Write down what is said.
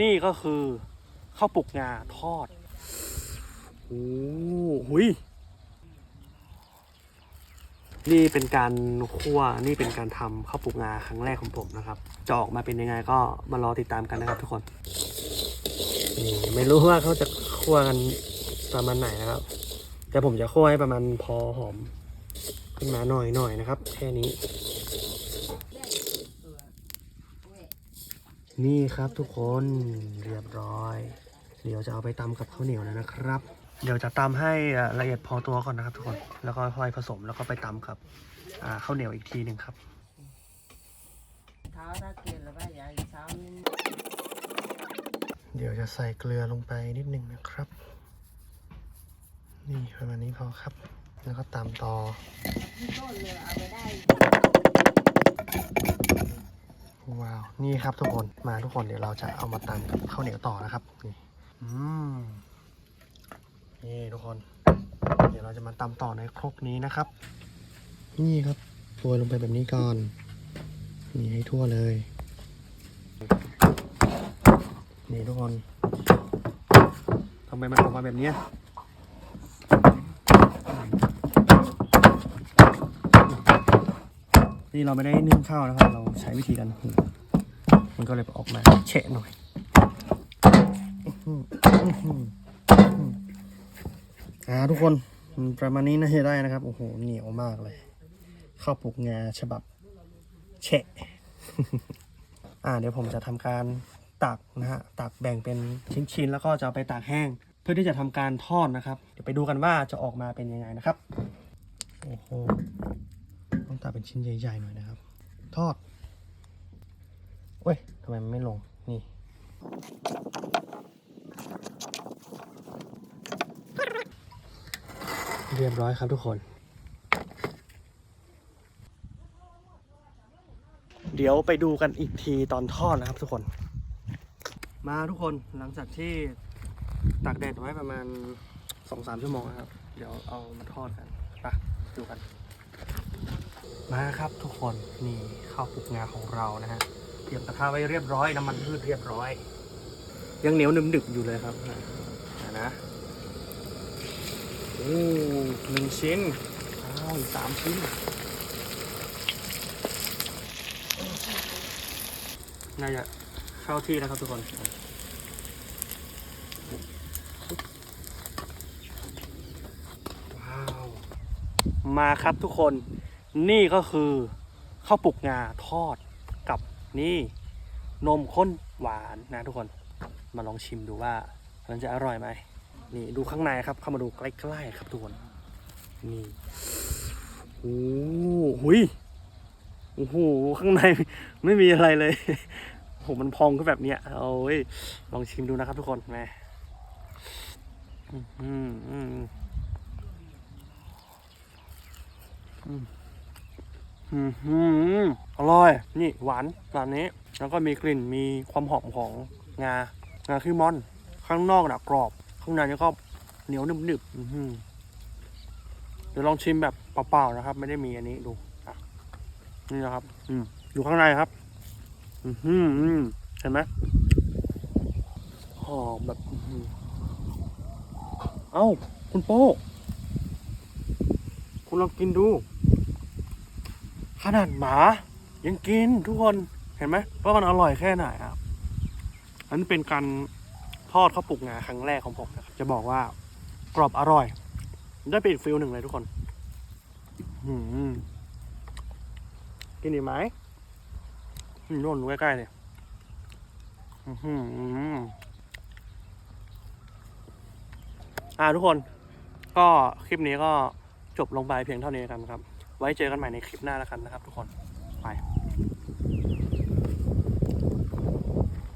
นี่ก็คือข้าวปลุกงาทอด โอ้หุยนี่เป็นการคั่วนี่เป็นการทำข้าวปลุกงาครั้งแรกของผมนะครับจะออกมาเป็นยังไงก็มารอติดตามกันนะครับทุกคนนี่ไม่รู้ว่าเขาจะคั่วกันประมาณไหนนะครับ แต่ผมจะคั่วให้ประมาณพอหอมขึ้นมาหน่อยหน่อยๆนะครับ แค่นี้ นี่ครับทุกคนเรียบร้อย เดี๋ยวจะเอาไปตำกับข้าวเหนียวแล้วนะครับ เดี๋ยวจะตำให้อ่าละเอียดพอตัวก่อนนะครับ ทุกคนแล้วก็ค่อยผสมแล้วก็ไปตำกับอ่าข้าวเหนียวอีกทีหนึ่งครับเท้าถ้าเกินแล้วว่าอย่าเช้านี้เดี๋ยวจะใส่เกลือลงไปนิดหนึ่งนะครับ นี่ประมาณนี้พอครับ แล้วก็ตามต่อที่ต้นเลยเอาวนี่ครับทุกคนมาทุกคนเดี๋ยวเราจะเอามาตำกับข้าวเหนียวต่อนะครับนี่อืมนี่ทุกคน เดี๋ยวเราจะมาตำต่อในครกนี้นะครับ นี่ครับโรยลงไปแบบนี้ก่อนนี่ให้ทั่วเลย นี่ทุกคนทำไมมันออกมาแบบนี้นี่เราไม่ได้นึ่งข้าวนะครับ เราใช้วิธีการหุง มันก็เลยออกมาเฉะหน่อยอ่าทุกคนประมาณนี้น่าจะได้นะครับ โอ้โห เหนียวมากเลยข้าวปลูกงาฉบับเฉะอ่าเดี๋ยวผมจะทำการตักนะฮะตักแบ่งเป็นชิ้นๆ แล้วก็จะไปตากแห้ง เพื่อที่จะทำการทอดนะครับ เดี๋ยวไปดูกันว่าจะออกมาเป็นยังไงนะครับ โอ้โห ต้องตักเป็นชิ้นใหญ่ๆหน่อยนะครับ ทอด ทำไมมันไม่ลง นี่ เรียบร้อยครับทุกคน เดี๋ยวไปดูกันอีกทีตอนทอดนะครับทุกคน มาทุกคนหลังจากที่ตากแดดไว้ประมาณสองสามชั่วโมงนะครับ เดี๋ยวเอามาทอดกันไปดูกัน มาครับทุกคนนี่ข้าวปลุกงาของเรานะฮะ เตรียมกระทะไว้เรียบร้อยน้ำมันพืชเรียบร้อย ยังเหนียวหนึบดึบอยู่เลยครับนะนะโอ้หนึ่งชิ้นอ้าวสามชิ้นน่าจะเข้าที่แล้วครับทุกคนว้าวมาครับทุกคนนี่ก็คือข้าวปลุกงาทอดกับ นี่นมข้นหวานนะทุกคนมาลองชิมดูว่ามันจะอร่อยไหมนี่ดูข้างในครับ เข้ามาดูใกล้ๆครับทุกคนนี่โอ้โหหุยโอ้โหข้างในไม่มีอะไรเลยโอ้โหมันพองขึ้นแบบเนี้ยเอาเว้ยลองชิมดูนะครับทุกคนแม่อืมอืมอืม อืมอร่อย นี่หวานร้านนี้ แล้วก็มีกลิ่นมีความหอมของงา งาขี้มอน ข้างนอกน่ะกรอบ ข้างในนี่ก็เหนียวหนึบๆอื้อหือเดี๋ยวลองชิมแบบเปล่าๆนะครับ ไม่ได้มีอันนี้ดูนี่นะครับ อืมอยู่ข้างในครับ อืมเห็นไหมหอมแบบอื้อหือเอ้า คุณโป้ คุณลองกินดู ขนาดหมา ยังกินทุกคนเห็นไหมว่ามันอร่อยแค่ไหนครับอันนี้เป็นการทอดข้าวปลุกงาครั้งแรกของผมนะครับจะบอกว่ากรอบอร่อย ได้เป็นอีกฟิลหนึ่งเลยทุกคนอืมกินดีไหมอืมโน่นใกล้ๆเนี่ยอือหืออ่าทุกคน ก็คลิปนี้ก็จบลงไปเพียงเท่านี้กันครับ ไว้เจอกันใหม่ในคลิปหน้าแล้วกันนะครับทุกคน ไป